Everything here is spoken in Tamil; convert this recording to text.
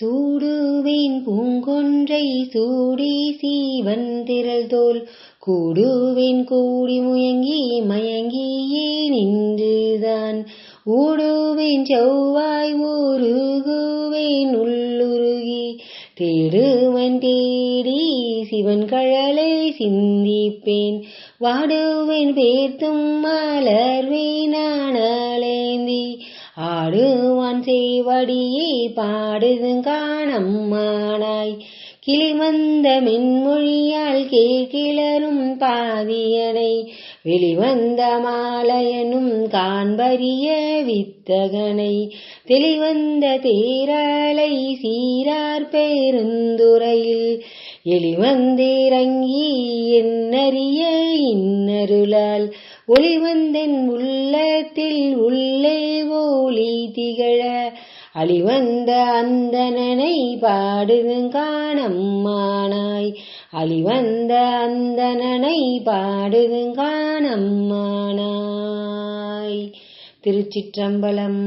சூடுவேன் பூங்கொன்றை சூடி சீவன் திரள் தோல் கூடுவேன் கூடி முயங்கி மயங்கியே நின்றுதான். ஊடுவேன் செவ்வாய் ஊருகுவேன் உள்ளுருகி தேடுவன் தேடி சிவன் கழலை சிந்திப்பேன். வாடுவேன் பேர்த்தும் மலர்வேனானலேந்தி பாடுவான் செய்வடியே பாடுதுங்காணம்மானாய் கிளிவந்த மென்மொழியால் கேட்கிளரும் பாதியனை வெளிவந்த மாலையனும் காண்பரிய வித்தகனை. தெளிவந்த தேராலை சீரார் பெருந்துரையில் எளிவந்திறங்கி என்னறிய இன்னருளால். ஒளிவந்தன் உள்ளத்தில் உள்ளே ஓலி திகழ அழிவந்த அந்தனனை பாடுதுங்கானம்மானாய் அழிவந்த அந்தனனை பாடுதுங்கானம்மானாய் திருச்சிற்றம்பலம்